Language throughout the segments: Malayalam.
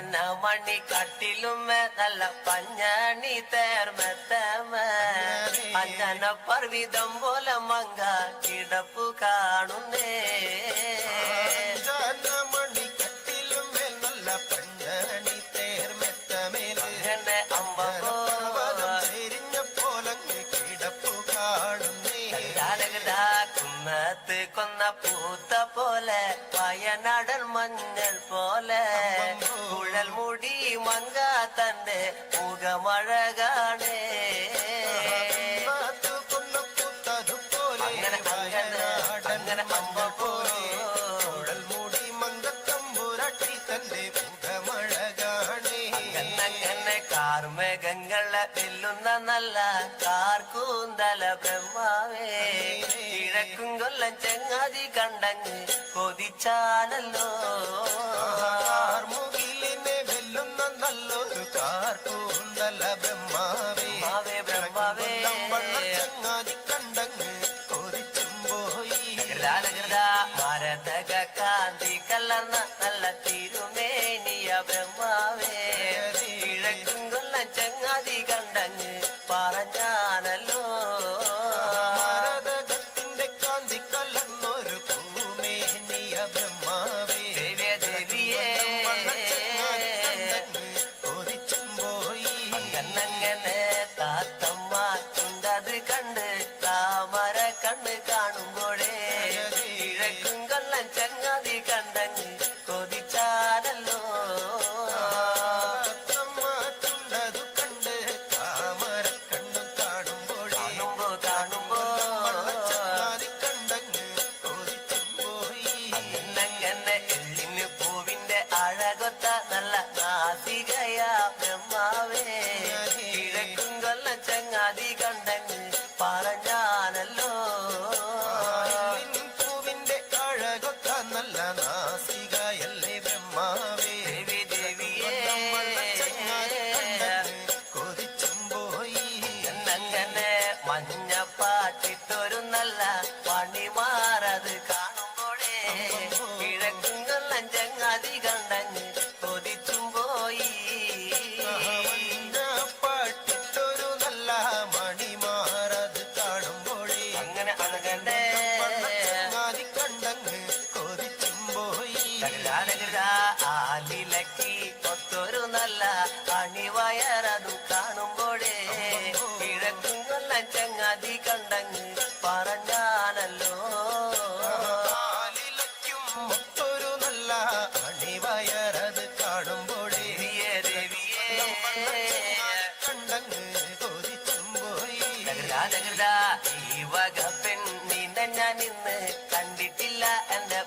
மணி கட்டிலும் நல்ல பஞ்சாணி தேர் மெத்தம அஞ்சன பர்விதம் போல மங்கா கிடப்பு காணுன்னே അന്നത്ത് കൊന്ന പൂത്ത പോലെ വയനാടൻ മഞ്ഞൾ പോലെ കുഴൽ മുടി മങ്ക തന്റെ മുഖമഴകാണേ അങ്ങനെ അങ്ങനെ അങ്ങനെ കാർമേഘങ്ങളെ വെല്ലുന്ന നല്ല കാർക്കൂന്തല ബ്രഹ്മാവേ. കിഴക്കും കൊല്ലം ചെങ്ങാതി കണ്ടങ്ങ് കൊതിച്ചാലല്ലോ കാർമുകിലിനെ വെല്ലുന്ന നല്ലൊരു കാർക്കൂന്തല ബ്രഹ്മാവേ. ബ്രഹ്മാവേ ചെങ്ങാതി കണ്ടങ്ങ് കൊതിച്ചും പോയി. മാരതക കാന്തി കലർന്ന നല്ല തിരു gota, dale. ചങ്ങാതി കണ്ടങ്ങ് പറഞ്ഞാനല്ലോ ഒരു നല്ല അണിവയറത് കാണുമ്പോഴേ ഈ വക പെണ്ണിനെ ഞാൻ ഇന്ന് കണ്ടിട്ടില്ല. എന്റെ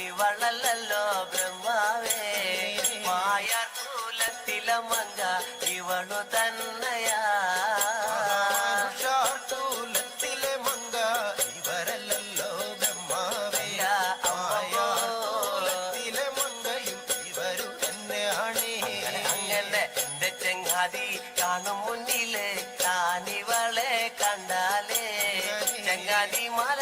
ഇവളല്ലല്ലോ ബ്രഹ്മാവേ മായാർ കൂലത്തിലമങ്ക ഇവളു തന്നയാ ചെങ്ങാതി. കാണും മുന്നിലെ താനിവളെ കണ്ടാലേ ചങ്ങാതി മല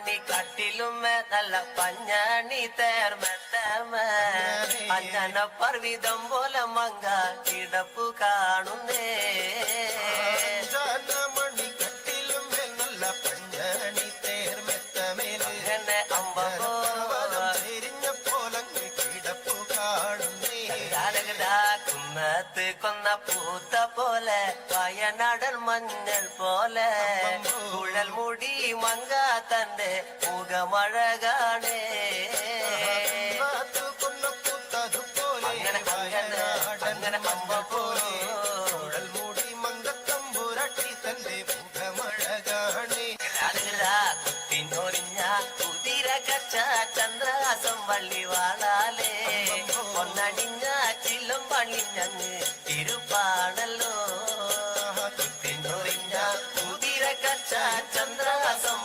பஞ்சாணி கட்டிலும் நல்ல பஞ்சாணி தேர் மெத்தம. அஞ்சன பர்விதம் போல மங்கா கிடப்பு காணுந்தே. കുന്നത്ത് കൊന്ന പൂത്ത പോലെ വയനാടൻ മഞ്ഞൾ പോലെ. കുഴൽ മുടി മങ്ക തന്റെ മുഖമഴകാണേ. അങ്ങനെ അങ്ങനെ അങ്ങനെ പോലെ. കുഴൽ മൂടി മങ്കത്തമ്പുരട്ടി തന്റെ മുഖമഴകാണേ. കുത്തിനൊറിഞ്ഞ കുതിര കച്ച ചന്ദ്രാസം വള്ളി വാളാലേ ചില്ലും പള്ളിഞ്ഞങ്ങ് തിരുപ്പാണല്ലോ. കുതിര കച്ച ചന്ദ്രാസം